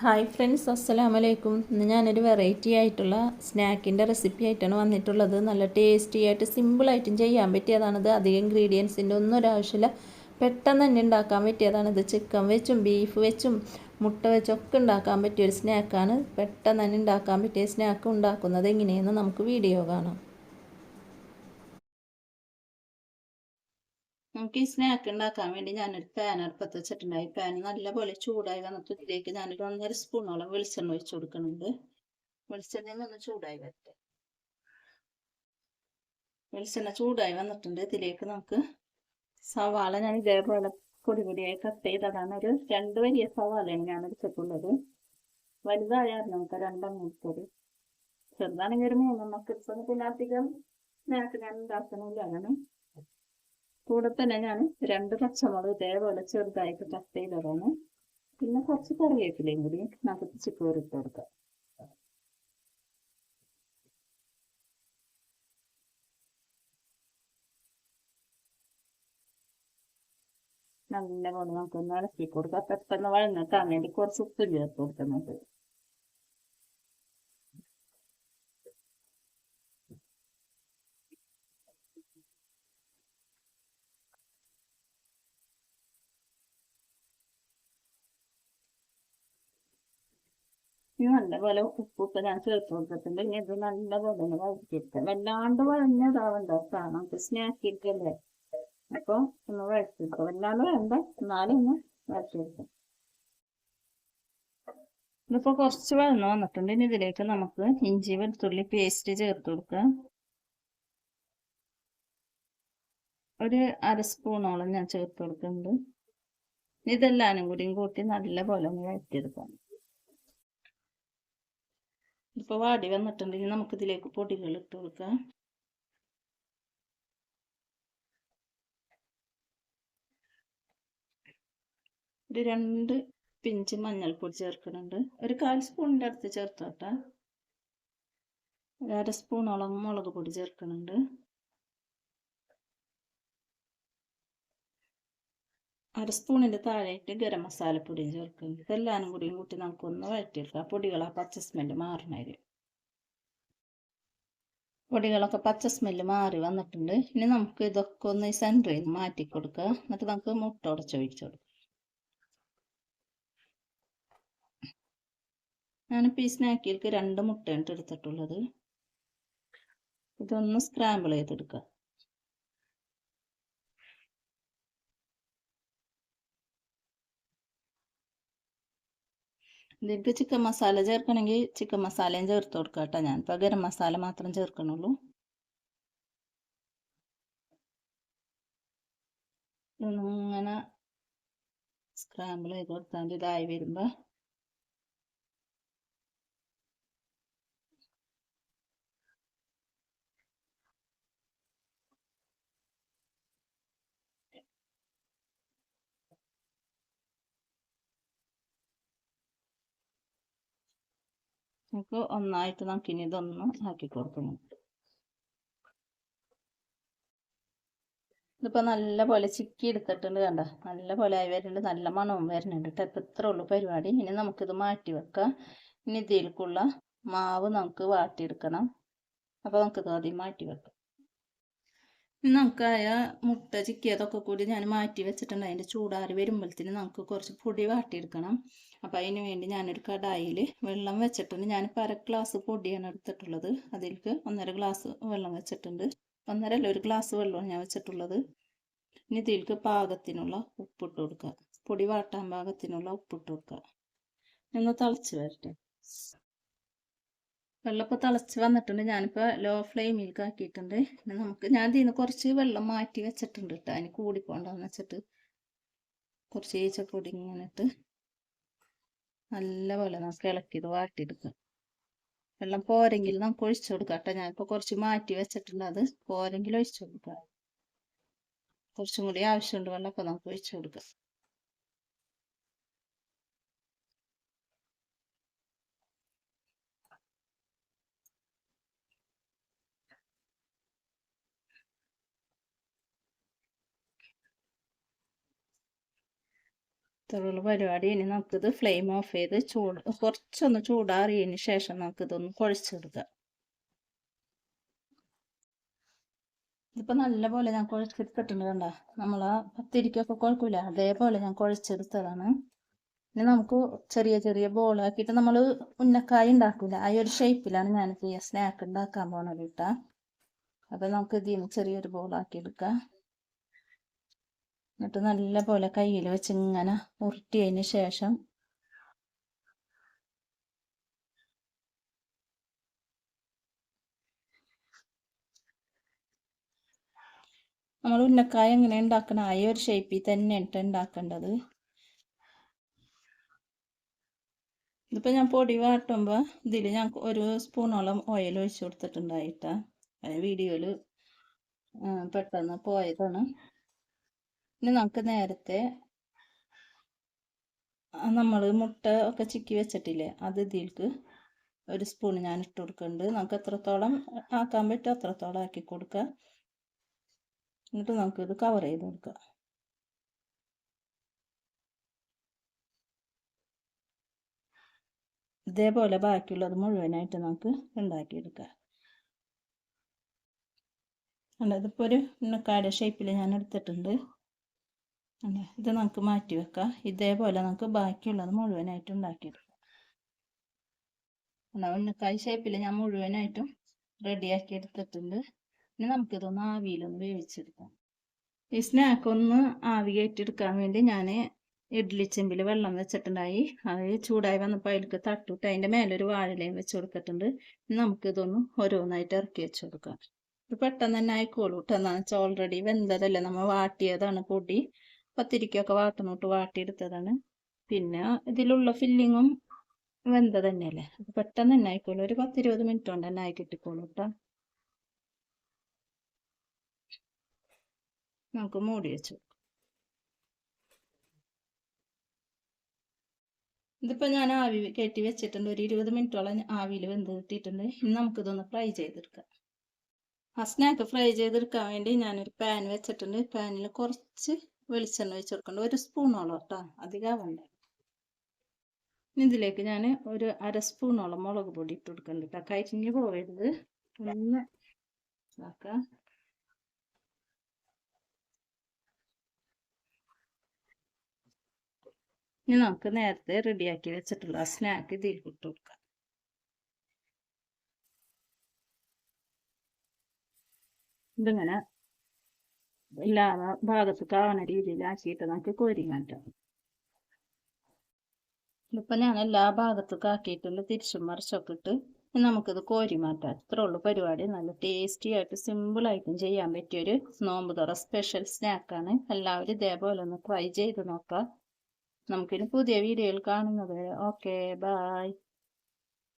Hi friends അസ്സലാമു അലൈക്കും ഇന്ന് ഞാനൊരു വെറൈറ്റി ആയിട്ടുള്ള സ്നാക്കിന്റെ റെസിപ്പി ആയിട്ടാണ് വന്നിട്ടുള്ളത്. നല്ല ടേസ്റ്റി ആയിട്ട് സിമ്പിളായിട്ടും ചെയ്യാൻ പറ്റിയതാണിത്. അധികം ഇൻഗ്രീഡിയൻസിന്റെ ഒന്നും ഒരാവശ്യമില്ല പെട്ടെന്ന് തന്നെ ഉണ്ടാക്കാൻ പറ്റിയതാണിത്. ചിക്കൻ വെച്ചും ബീഫ് വെച്ചും മുട്ട വെച്ചും ഒക്കെ ഉണ്ടാക്കാൻ പറ്റിയ ഒരു സ്നാക്കാണ് പെട്ടെന്ന് തന്നെ ഉണ്ടാക്കാൻ പറ്റിയ സ്നാക്ക് ഉണ്ടാക്കുന്നത് എങ്ങനെയെന്ന് നമുക്ക് വീഡിയോ കാണാം. നമുക്ക് ഈ സ്നാക്ക് ഉണ്ടാക്കാൻ വേണ്ടി ഞാനൊരു പാൻ അടുപ്പത്ത് വെച്ചിട്ടുണ്ടായി. പാൻ നല്ലപോലെ ചൂടായി വന്നിട്ട് ഇതിലേക്ക് ഞാനൊരു ഒന്നര സ്പൂണോളം വെളിച്ചെണ്ണ ഒഴിച്ചു കൊടുക്കുന്നുണ്ട്. വെളിച്ചെണ്ണയിൽ ഒന്ന് ചൂടായി വരട്ടെ. വെളിച്ചെണ്ണ ചൂടായി വന്നിട്ടുണ്ട്. ഇതിലേക്ക് നമുക്ക് സവാള ഞാൻ ഇതേപോലെ പൊടി പൊടിയായി കട്ട് ചെയ്തതാണ്. ഒരു രണ്ട് വലിയ സവാളയാണ് ഞാൻ എടുത്തിട്ടുള്ളത്. വലുതായാലും നമുക്ക് രണ്ടെണ്ണം എടുത്തത് ചെറുതാണെങ്കിൽ ഒരു മൂന്നെണ്ണൊക്കെ എടുത്തത് പിന്നെ അധികം സ്നാക്ക് ഞാൻ ഉണ്ടാക്കണമില്ല അങ്ങനെ കൂടെ തന്നെ ഞാൻ രണ്ട് പച്ചമുളക് ഇതേപോലെ ചെറുതായിട്ട് കട്ട് ചെയ്തതാണ് പിന്നെ കുറച്ച് കറിവേപ്പിലയും കൂടി നമുക്ക് ചിക്കോറി ഇട്ട് കൊടുക്കാം. നല്ലപോലെ നമുക്കൊന്ന് ഇളക്കി കൊടുക്കാം. പെട്ടെന്ന് വേണ്ടി കുറച്ച് ഉപ്പ് ചേർത്ത് കൊടുക്കുന്നത് ഇനി നല്ലപോലെ ഉപ്പൊക്കെ ഞാൻ ചേർത്ത് കൊടുത്തിട്ടുണ്ട്. ഇനി ഇത് നല്ലപോലെ ഒന്ന് വഴറ്റിയെടുക്കാം. വല്ലാണ്ട് വഴഞ്ഞതാവണ്ട. കാരണം നമുക്ക് സ്നാക്കിട്ടല്ലേ അപ്പൊ ഒന്ന് വഴറ്റിയെടുക്കാം. വല്ലാണ്ട് വേണ്ട. എന്നാലും ഒന്ന് വഴറ്റിയെടുക്കാം. ഇതിപ്പോ കുറച്ച് വഴന്ന് വന്നിട്ടുണ്ട്. ഇനി ഇതിലേക്ക് നമുക്ക് ഇഞ്ചി വെളുത്തുള്ളി പേസ്റ്റ് ചേർത്ത് കൊടുക്കാം. ഒരു അര സ്പൂണോളം ഞാൻ ചേർത്ത് കൊടുക്കുന്നുണ്ട് ഇതെല്ലാനും കൂടിയും കൂട്ടി നല്ല പോലെ ഒന്ന് വഴറ്റിയെടുക്കാം. ഇപ്പൊ വാടി വന്നിട്ടുണ്ടെങ്കിൽ നമുക്ക് ഇതിലേക്ക് പൊടികൾ ഇട്ട് കൊടുക്കാം. ഒരു രണ്ട് പിഞ്ച് മഞ്ഞൾപ്പൊടി ചേർക്കുന്നുണ്ട്. ഒരു കാൽ സ്പൂണിന്റെ അടുത്ത് ചേർത്തോട്ടെ. ഒരു അര സ്പൂണോളം മുളക് പൊടി ചേർക്കുന്നുണ്ട്. അര സ്പൂണിന്റെ താഴെയായിട്ട് ഗരം മസാലപ്പൊടി ചേർക്കുന്നുണ്ട് ഇതെല്ലാനും കൂടിയും കൂട്ടി നമുക്കൊന്ന് വഴറ്റിയെടുക്കാം. പൊടികൾ ആ പച്ച സ്മെല്ല് മാറണേര് പൊടികളൊക്കെ പച്ച സ്മെല്ല് മാറി വന്നിട്ടുണ്ട്. ഇനി നമുക്ക് ഇതൊക്കെ ഒന്ന് ഈ സെന്ററിൽ നിന്ന് മാറ്റി കൊടുക്കുക. എന്നിട്ട് നമുക്ക് മുട്ട ഉടച്ച് ഒഴിച്ചു കൊടുക്കാം. ഞാനിപ്പോൾ ഈ സ്നാക്കിലേക്ക് രണ്ട് മുട്ടയാണ് എടുത്തിട്ടുള്ളത്. ഇതൊന്ന് സ്ക്രാമ്പിൾ ചെയ്തെടുക്കുക. ഇതിലേക്ക് ചിക്കൻ മസാല ചേർക്കണമെങ്കിൽ ചിക്കൻ മസാലയും ചേർത്ത് കൊടുക്കാം ഞാൻ. ഇപ്പോൾ ഗരം മസാല മാത്രം ചേർക്കണുള്ളൂ. ഇങ്ങനെ സ്ക്രാമ്പിൾ ചെയ്ത് കൊടുത്താൽ ഇതായി വരുമ്പോൾ നമുക്ക് ഒന്നായിട്ട് നമുക്ക് ഇനി ഇതൊന്ന് ആക്കി കൊടുക്കണം. ഇതിപ്പോൾ നല്ല പോലെ ചിക്കി എടുത്തിട്ടുണ്ട് കണ്ട? നല്ല പോലെ ആയി വരുന്നുണ്ട്. നല്ല മണവും വരുന്നുണ്ട് കേട്ടോ. ഇപ്പം ഇത്ര ഉള്ളൂ പരിപാടി. ഇനി നമുക്കിത് മാറ്റി വെക്കാം. ഇനി ഇതിലേക്കുള്ള മാവ് നമുക്ക് വാട്ടിയെടുക്കണം. അപ്പോൾ നമുക്കിത് ആദ്യം മാറ്റി വെക്കാം. നമുക്കായ മുട്ട ചിക്കിയതൊക്കെ കൂടി ഞാൻ മാറ്റി വെച്ചിട്ടുണ്ട്. അതിന്റെ ചൂടാറി വരുമ്പോഴത്തേന് നമുക്ക് കുറച്ച് പൊടി വാട്ടിയെടുക്കണം. അപ്പോൾ അതിന് വേണ്ടി ഞാനൊരു കടായിൽ വെള്ളം വെച്ചിട്ടുണ്ട്. ഞാനിപ്പോൾ അര ഗ്ലാസ് പൊടിയാണ് എടുത്തിട്ടുള്ളത്. അതിലേക്ക് ഒന്നര ഗ്ലാസ് വെള്ളം വെച്ചിട്ടുണ്ട്. ഒന്നര അല്ല ഒരു ഗ്ലാസ് വെള്ളമാണ് ഞാൻ വെച്ചിട്ടുള്ളത്. ഇനി ഇതിലേക്ക് പാകത്തിനുള്ള ഉപ്പിട്ട് കൊടുക്കുക. പൊടി വാട്ടാൻ പാകത്തിനുള്ള ഉപ്പിട്ട് കൊടുക്കുക. ഒന്ന് തിളച്ച് വരട്ടെ. വെള്ളമൊക്കെ തിളച്ച് വന്നിട്ടുണ്ട്. ഞാനിപ്പോൾ ലോ ഫ്ലെയിമിലേക്ക് ആക്കിയിട്ടുണ്ട്. പിന്നെ നമുക്ക് ഞാൻ ഇതിൽ കുറച്ച് വെള്ളം മാറ്റി വെച്ചിട്ടുണ്ട് കേട്ടോ അതിന് കൂടിപ്പോണ്ടെന്ന് വെച്ചിട്ട് കുറച്ച് ഈച്ചപ്പൊടി ഇങ്ങനെ ഇട്ട് നല്ലപോലെ നമുക്ക് ഇളക്കിയത് വാട്ടിയെടുക്കാം. വെള്ളം പോരെങ്കിൽ നമുക്ക് ഒഴിച്ചു കൊടുക്കാം കേട്ടോ ഞാനിപ്പോൾ കുറച്ച് മാറ്റി വെച്ചിട്ടുണ്ട്. അത് പോരെങ്കിൽ ഒഴിച്ചു കൊടുക്കാം. കുറച്ചും കൂടി ആവശ്യമുണ്ട് വെള്ളം അപ്പോൾ നമുക്ക് ഒഴിച്ചു കൊടുക്കാം. ഇത്രയുള്ള പരിപാടി ഇനി നമുക്കിത് ഫ്ലെയിം ഓഫ് ചെയ്ത് ചൂട് കുറച്ചൊന്ന് ചൂടാറിയതിന് ശേഷം നമുക്കിതൊന്ന് കുഴച്ചെടുക്കാം. ഇതിപ്പോൾ നല്ലപോലെ ഞാൻ കുഴച്ചെടുത്തിട്ടുണ്ട് കണ്ട? നമ്മൾ പത്തിരിക്കൊക്കെ കുഴപ്പമില്ല അതേപോലെ ഞാൻ കുഴച്ചെടുത്തതാണ്. ഇനി നമുക്ക് ചെറിയ ചെറിയ ബോളാക്കിയിട്ട് നമ്മൾ ഉന്നക്കായ ഉണ്ടാക്കില്ല ആ ഒരു ഷേപ്പിലാണ് ഞാൻ സ്നാക്ക് ഉണ്ടാക്കാൻ പോണത് കേട്ടോ. അപ്പം നമുക്ക് ഇതിൽ നിന്ന് ചെറിയൊരു ബോളാക്കി എടുക്കാം. എന്നിട്ട് നല്ല പോലെ കയ്യിൽ വെച്ച് ഇങ്ങനെ ഉരുട്ടിയതിന് ശേഷം നമ്മൾ ഉന്നക്കായ എങ്ങനെ ഉണ്ടാക്കണം ആ ഒരു ഷേപ്പിൽ തന്നെ ഇട്ട് ഉണ്ടാക്കേണ്ടത്. ഇതിപ്പോൾ ഞാൻ പൊടി വാട്ടുമ്പോൾ ഇതിൽ ഞാൻ ഒരു സ്പൂണോളം ഓയിൽ ഒഴിച്ചു കൊടുത്തിട്ടുണ്ടായിട്ടാ. വീഡിയോയിൽ പെട്ടെന്ന് പോയതാണ്. ഇനി നമുക്ക് നേരത്തെ നമ്മൾ മുട്ട ഒക്കെ ചിക്കി വെച്ചിട്ടില്ലേ അത് ഇതിൽക്ക് ഒരു സ്പൂൺ ഞാൻ ഇട്ട് കൊടുക്കുന്നുണ്ട്. നമുക്ക് എത്രത്തോളം ആക്കാൻ പറ്റുമോ അത്രത്തോളം ആക്കി കൊടുക്കുക എന്നിട്ട് നമുക്കിത് കവർ ചെയ്ത് കൊടുക്കുക ഇതേപോലെ ബാക്കിയുള്ളത് മുഴുവനായിട്ട് നമുക്ക് ഉണ്ടാക്കിയെടുക്കാം. ഇതിപ്പോൾ ഒരു ഉണ്ണക്കാട് ഷേപ്പിൽ ഞാൻ എടുത്തിട്ടുണ്ട്. ഇത് നമുക്ക് മാറ്റി വെക്കാം. ഇതേപോലെ നമുക്ക് ബാക്കിയുള്ളത് മുഴുവനായിട്ട് ഉണ്ടാക്കിയെടുക്കാം ഉണ്ണക്കായ് ഷേപ്പിൽ ഞാൻ മുഴുവനായിട്ടും റെഡിയാക്കി എടുത്തിട്ടുണ്ട്. ഇനി നമുക്കിതൊന്ന് ആവിയിലൊന്ന് വേവിച്ചെടുക്കാം. ഈ സ്നാക്ക് ഒന്ന് ആവി കയറ്റിയെടുക്കാൻ വേണ്ടി ഞാൻ ഇഡ്ഡലി ചെമ്പിൽ വെള്ളം വെച്ചിട്ടുണ്ടായി. അത് ചൂടായി വന്നപ്പോൾ അതിലേക്ക് തട്ടിട്ട് അതിന്റെ മേലൊരു വാഴലയും വെച്ച് കൊടുത്തിട്ടുണ്ട്. നമുക്കിതൊന്ന് ഓരോന്നായിട്ട് ഇറക്കി വെച്ച് കൊടുക്കാം. ഇത് പെട്ടെന്ന് തന്നെ ആയിക്കോളൂ കേട്ടോ എന്താണെന്ന് വെച്ചാൽ ഓൾറെഡി വെന്തതല്ലേ. നമ്മൾ വാട്ടിയതാണ് പൊടി. പത്തിരിക്കൊക്കെ വാട്ടുന്നോട്ട് വാട്ടിയെടുത്തതാണ്. പിന്നെ ഇതിലുള്ള ഫില്ലിങ്ങും വെന്ത തന്നെയല്ലേ? പെട്ടെന്ന് തന്നെ ആയിക്കോളൂ. ഒരു പത്തിരുപത് മിനിറ്റ് കൊണ്ട് തന്നെ ആയി കിട്ടിക്കോളൂ കേട്ടോ നമുക്ക് മൂടി വെച്ചു. ഇതിപ്പോൾ ഞാൻ ആവി കയറ്റി വെച്ചിട്ടുണ്ട്. ഒരു ഇരുപത് മിനിറ്റോളം ആവിയിൽ വെന്ത് കിട്ടിയിട്ടുണ്ട്. ഇനി നമുക്കിതൊന്ന് ഫ്രൈ ചെയ്തെടുക്കാം. ആ സ്നാക്ക് ഫ്രൈ ചെയ്തെടുക്കാൻ വേണ്ടി ഞാനൊരു പാൻ വെച്ചിട്ടുണ്ട്. പാനിൽ കുറച്ച് വെളിച്ചെണ്ണ ഒഴിച്ച് കൊടുക്കണ്ട. ഒരു സ്പൂണോളം കേട്ടോ. അധികം ഇതിലേക്ക് ഞാൻ ഒരു അര സ്പൂണോളം മുളക് പൊടി ഇട്ട് കൊടുക്കുന്നുണ്ട് കേട്ടോ. കരിഞ്ഞ് പോകരുത് ഒന്ന് ഇതാക്കാം. ഇനി നമുക്ക് നേരത്തെ റെഡിയാക്കി വെച്ചിട്ടുള്ള സ്നാക്ക് ഇതിൽ ഇട്ട് കൊടുക്കാം. ഇതിങ്ങനെ എല്ലാ ഭാഗത്ത് കാണുന്ന രീതിയിലാക്കിയിട്ട് നമുക്ക് കോരി മാറ്റാം ഇപ്പൊ ഞാൻ എല്ലാ ഭാഗത്തും ആക്കിയിട്ടുള്ള തിരിച്ചും മറിച്ചൊക്കെ ഇട്ട് നമുക്കിത് കോരി മാറ്റാം. ഇത്രേ ഉള്ളൂ പരിപാടി. നല്ല ടേസ്റ്റി ആയിട്ട് സിമ്പിളായിട്ടും ചെയ്യാൻ പറ്റിയൊരു നോമ്പ് തുറ സ്പെഷ്യൽ സ്നാക്കാണ് എല്ലാവരും ഇതേപോലെ ഒന്ന് ട്രൈ ചെയ്ത് നോക്കാം. നമുക്കിനി പുതിയ വീഡിയോയിൽ കാണുന്നത് ഓക്കെ ബായ്